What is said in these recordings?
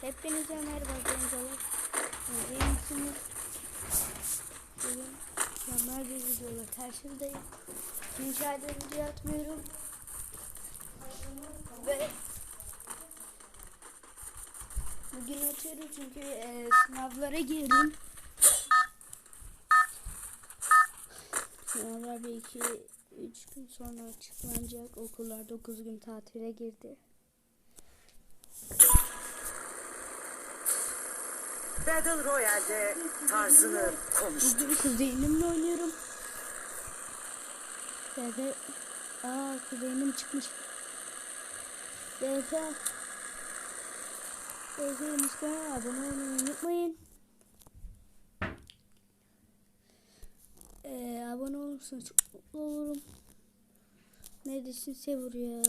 Hepinize merhaba gençler. İyi misiniz? Bugün mükemmel bir videoyla karşınızdayım. İkinci ayda video atmıyorum. Ve bugün atıyorum çünkü e, sınavlara girdim. Sınavlar iki üç gün sonra açıklanacak. Okullar 9 gün tatile girdi. Battle Royale'de tarzını konuş. Bugün kuzenimle oynuyorum. Ve aa kuzenim çıkmış. Ve Ve abone olmayı unutmayın. Ee, abone olursanız çok mutlu olurum. Neredesin Sevur ya?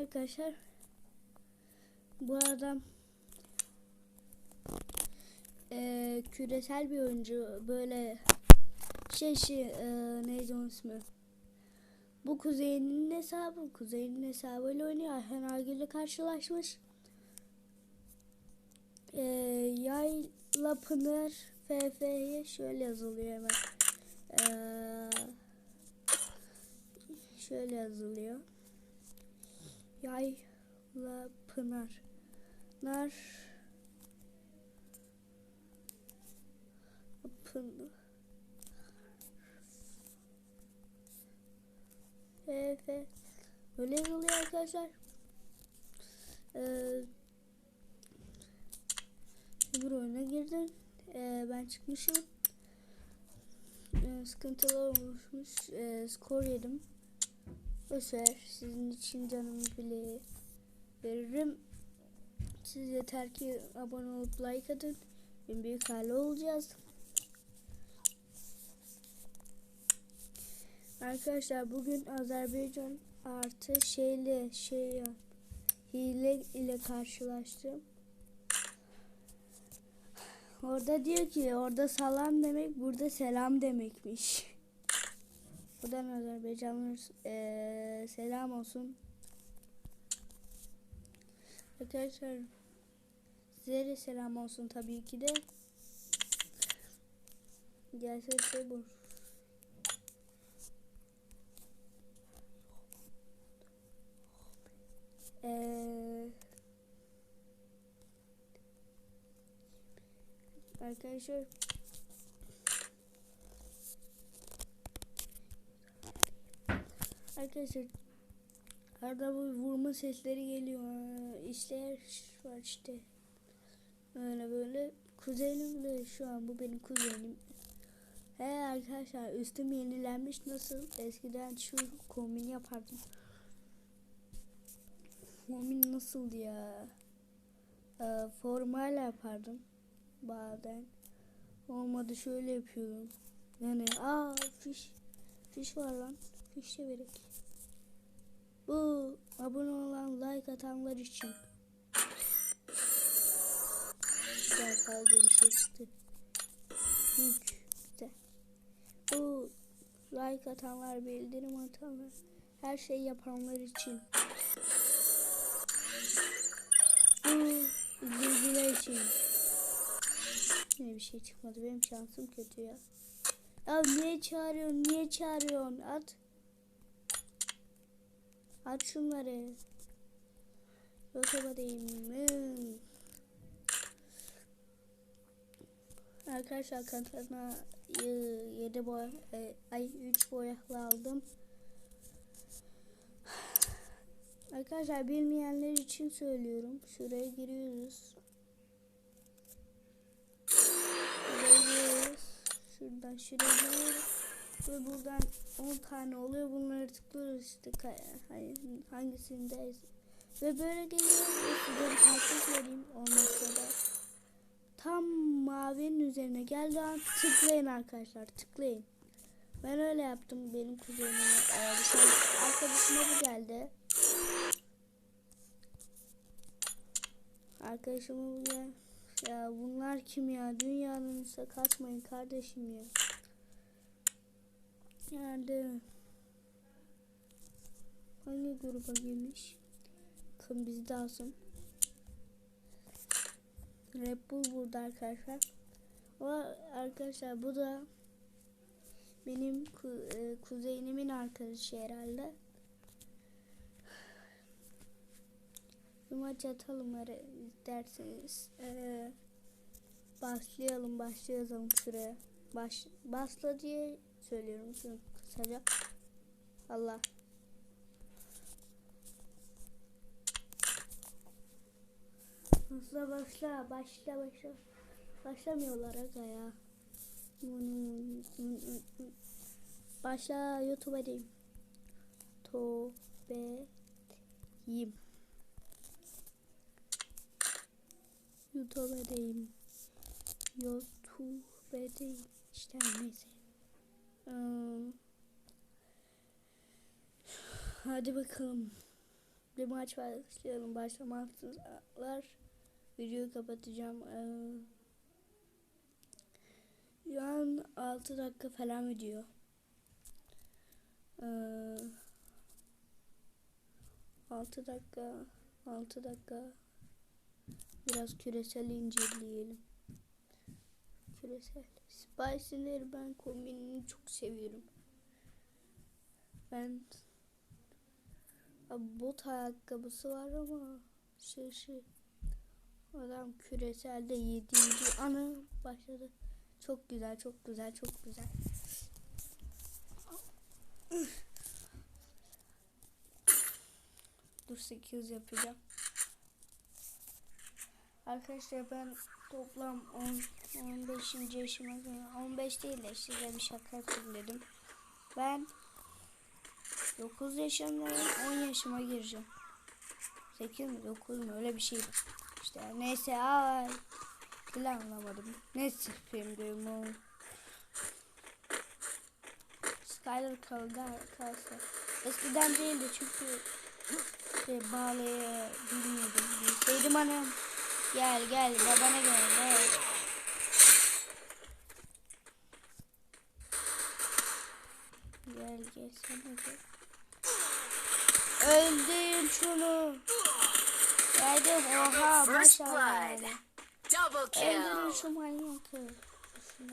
Arkadaşlar bu adam eee, küresel bir oyuncu böyle şey şey eee, neydi onun ismi? Bu kuzeyinin hesabı kuzeyinin hesabıyla oynuyor. İle karşılaşmış. Eee Yayla Pınar FF'ye şöyle yazılıyor hemen. Eee, şöyle yazılıyor. Yayla Pınar Nar Pınar Evet. Böyle yazılıyor arkadaşlar. Ee, bir oyuna girdim. Ee, ben çıkmışım. Ee, sıkıntılar oluşmuş. Ee, skor yedim. Boşver. Sizin için canımı bile veririm. Siz yeter ki abone olup like atın. En büyük hale olacağız. Arkadaşlar bugün Azerbaycan artı şeyle şey hile ile karşılaştım. Orada diyor ki orada salam demek burada selam demekmiş. Buradan Azerbaycanlılar eee, selam olsun. Arkadaşlar size de selam olsun tabii ki de. Gelse şey bu. Ee, arkadaşlar arkadaşlar arada bu vurma sesleri geliyor Aa, işler var işte öyle böyle kuzenim de şu an bu benim kuzenim He arkadaşlar üstüm yenilenmiş nasıl eskiden şu kombini yapardım Kombin nasıldı ya? Ee, formayla yapardım bazen. Olmadı şöyle yapıyordum. Yani aa fiş fiş var lan. Fiş de verek. Bu abone olan like atanlar için. Güzel fazla bir şey çıktı. Yük güzel. Bu like atanlar, bildirim atanlar, her şey yapanlar için. Bu bilgiler için. Yine bir şey çıkmadı. Benim şansım kötü ya. Ya niye çağırıyorsun? Niye çağırıyorsun? At. At şunları. Yok değil mi? Arkadaşlar kantana 7 boy e, ay 3 boyalı aldım. Arkadaşlar bilmeyenler için söylüyorum. Şuraya giriyoruz. Şuraya giriyoruz. Şuradan şuraya giriyoruz. Ve buradan 10 tane oluyor. Bunları tıklıyoruz işte hangisindeyiz. Ve böyle geliyor. Ve size bir taktik vereyim olmazsa da. Tam mavinin üzerine geldiği an tıklayın arkadaşlar. Tıklayın. Ben öyle yaptım. Benim kuzenime. Arkadaşıma bu geldi. Arkadaşımı ya, ya bunlar kim ya? Dünyanın kaçmayın kardeşim ya. Nerede? Hangi gruba girmiş? Bakın bizi de alsın. Red Bull burada arkadaşlar. O arkadaşlar bu da benim ku- e, kuzenimin arkadaşı herhalde. Bir maç atalım eğer isterseniz. Ee, başlayalım başlayalım şuraya. Baş, basla diye söylüyorum şunu kısaca. Allah. Başla başla başla başla. Başlamıyorlar aga ya. Başla YouTube'a diyeyim. Tobeyim. YouTube'a diyeyim. YouTube'a diyeyim. İşte neyse. Hadi bakalım. Bir maç başlayalım. Başlamazlar. Videoyu kapatacağım. Şu an 6 dakika falan video. Ee, 6 dakika 6 dakika biraz küresel inceleyelim. Küresel. Spicy'leri ben kombinini çok seviyorum. Ben bot ayakkabısı var ama şey şey adam küreselde yediğinci ana başladı. Çok güzel, çok güzel, çok güzel. Dur 8 yapacağım. Arkadaşlar ben toplam 10 15. yaşıma göre 15 değil de size bir şaka yapayım dedim. Ben 9 yaşında 10 yaşıma gireceğim. 8 mi 9 mu öyle bir şey. İşte neyse ay. Bile anlamadım. Neyse film diyorum o. Skyler kaldı kalsa. Eskiden değildi çünkü şey, bağlayabilmiyordum. Bilseydim hanım. Gel gel babana gel. gel. Gel gel sana gel. Öldüm şunu. Geldim oha maşallah. Öldürün kill. şu manyakı.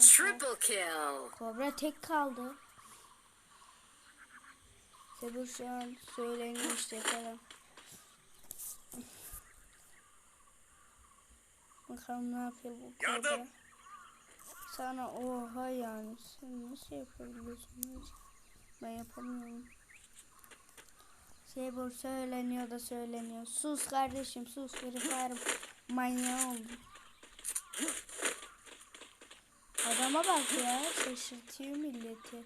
Triple kill. Kobra tek kaldı. Sebur şu an söyleniyor işte falan. Bakalım ne yapıyor bu. Yardım! Sana oha yani. Sen nasıl yapabiliyorsun? hiç? Ben yapamıyorum. Sebur söyleniyor da söyleniyor. Sus kardeşim sus. Heriflerim manyağı oldu. Adama bak ya. Şaşırtıyor milleti.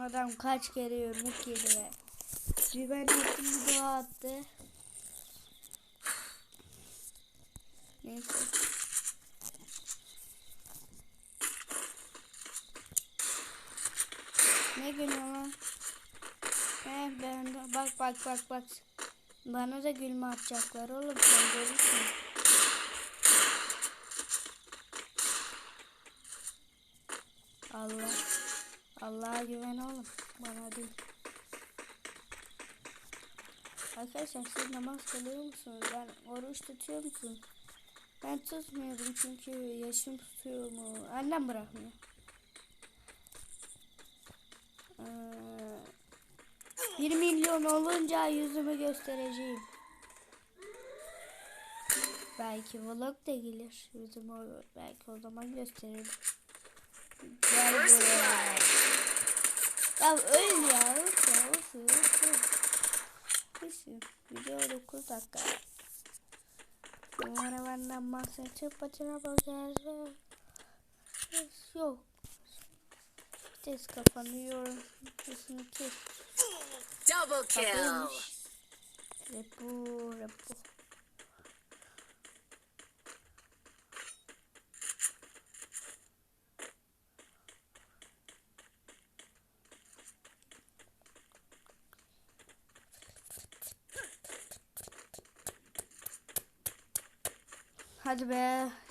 Adam kaç kere yumruk yedi be. Bir ben attım bir dua attı. Neyse. Ne gülüyor lan? He ben de bak bak bak bak. Bana da gülme atacaklar oğlum sen görürsün. Allah. Allah'a güven oğlum. Bana değil. Arkadaşlar siz namaz kılıyor musunuz? Ben oruç tutuyor musun? Ben tutmuyorum çünkü yaşım tutuyor mu? Annem bırakmıyor. Ee, 1 milyon olunca yüzümü göstereceğim. Belki vlog da gelir. Yüzümü belki o zaman gösteririm. Gel buraya. Ya öl ya öl ya öl öl. Video 9 dakika. Numara benden bahsedecek başına bakar. Yok. Kes kafanı yiyorum. Kesini kes. Double kill. Kapıymış. Repu repu.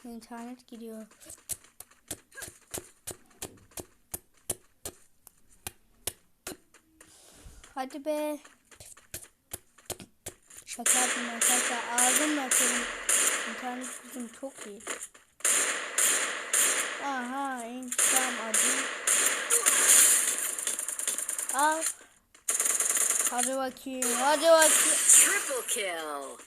İnternet gidiyor. Hadi be. Şaka yapayım arkadaşlar. Ağzımla açalım. İnternet bizim çok iyi. Aha intikam adı. Al. Hadi bakayım. Hadi bakayım. Triple kill.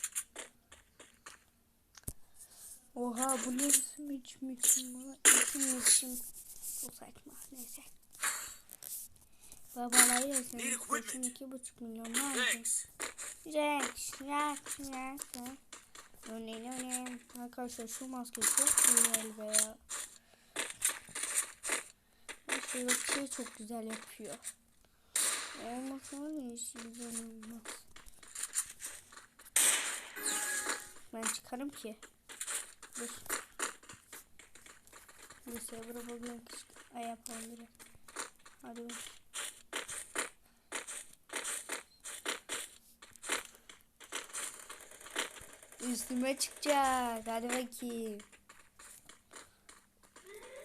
Oha bu ne isim içim içim içim içim. Çok saçma neyse. Babalar yesin. Need equipment. İçim iki buçuk milyon var. Thanks. Renk, renk, renk. Öyle öyle. Arkadaşlar şu maske çok güzel be ya. Şöyle şey çok güzel yapıyor. Olmasa ne işi güzel olmaz. Ben çıkarım ki. Dur. Neyse bırakmak işte. Ay yapalım direkt. Hadi bak. Üstüme çıkacak. Hadi bakayım.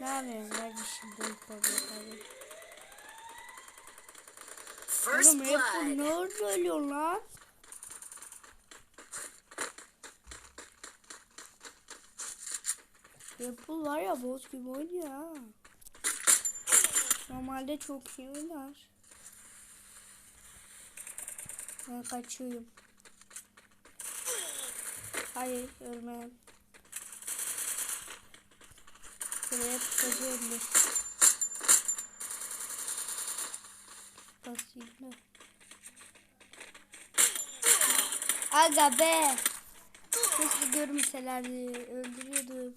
Ne yapıyorsun kardeşim? Hadi. First Oğlum bu blood. ne söylüyor lan? Bu var ya boz gibi oynuyor ha. Normalde çok iyi oynar. Ben kaçıyorum. Hayır ölmem. Buraya tutacağım bir. Basayım da. Aga be. Keşke görmeselerdi. Öldürüyordum.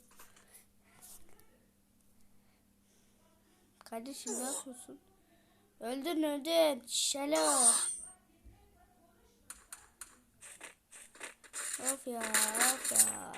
Kardeşim ne yapıyorsun? Öldün öldün. Şalo. Of ya of ya.